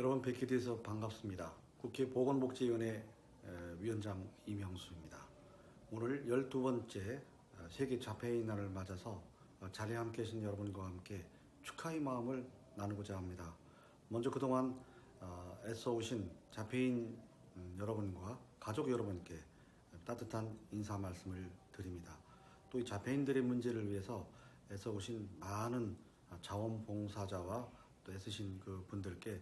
여러분 뵙게 돼서 반갑습니다. 국회 보건복지위원회 에, 위원장 이명수입니다. 오늘 12번째 어, 세계 자폐인 날을 맞아서 어, 자리에 함께 계신 여러분과 함께 축하의 마음을 나누고자 합니다. 먼저 그동안 어, 애써 오신 자폐인 음, 여러분과 가족 여러분께 따뜻한 인사 말씀을 드립니다. 또 이 자폐인들의 문제를 위해서 애써 오신 많은 자원봉사자와 또 애쓰신 그 분들께 에,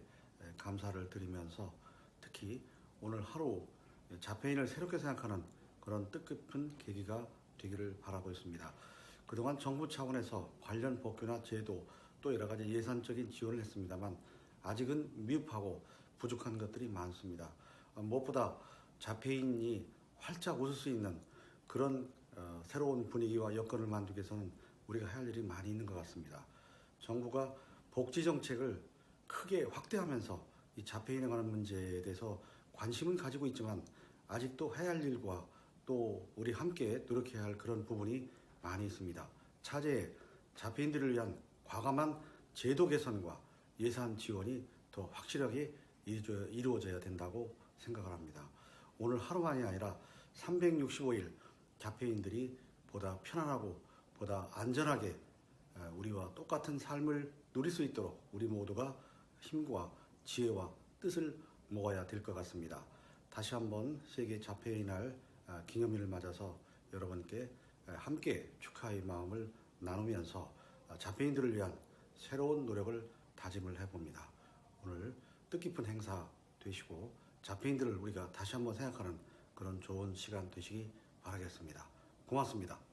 감사를 드리면서 특히 오늘 하루 자폐인을 새롭게 생각하는 그런 뜻깊은 계기가 되기를 바라고 있습니다. 그동안 정부 차원에서 관련 법규나 제도 또 여러 가지 예산적인 지원을 했습니다만 아직은 미흡하고 부족한 것들이 많습니다. 어, 무엇보다 자폐인이 활짝 웃을 수 있는 그런 어, 새로운 분위기와 여건을 만들기 위해서는 우리가 할 일이 많이 있는 것 같습니다. 정부가 복지 정책을 크게 확대하면서 이 자폐인에 관한 문제에 대해서 관심은 가지고 있지만 아직도 해야 할 일과 또 우리 함께 노력해야 할 그런 부분이 많이 있습니다. 차제에 자폐인들을 위한 과감한 제도 개선과 예산 지원이 더 확실하게 이루어져- 이루어져야 된다고 생각을 합니다. 오늘 하루만이 아니라 365일 자폐인들이 보다 편안하고 보다 안전하게 어, 우리와 똑같은 삶을 누릴 수 있도록 우리 모두가 힘과 지혜와 뜻을 모아야 될 것 같습니다. 다시 한번 세계 자폐의 날 아, 기념일을 맞아서 여러분께 에, 함께 축하의 마음을 나누면서 아, 자폐인들을 위한 새로운 노력을 다짐을 해봅니다. 오늘 뜻깊은 행사 되시고 자폐인들을 우리가 다시 한번 생각하는 그런 좋은 시간 되시기 바라겠습니다. 고맙습니다.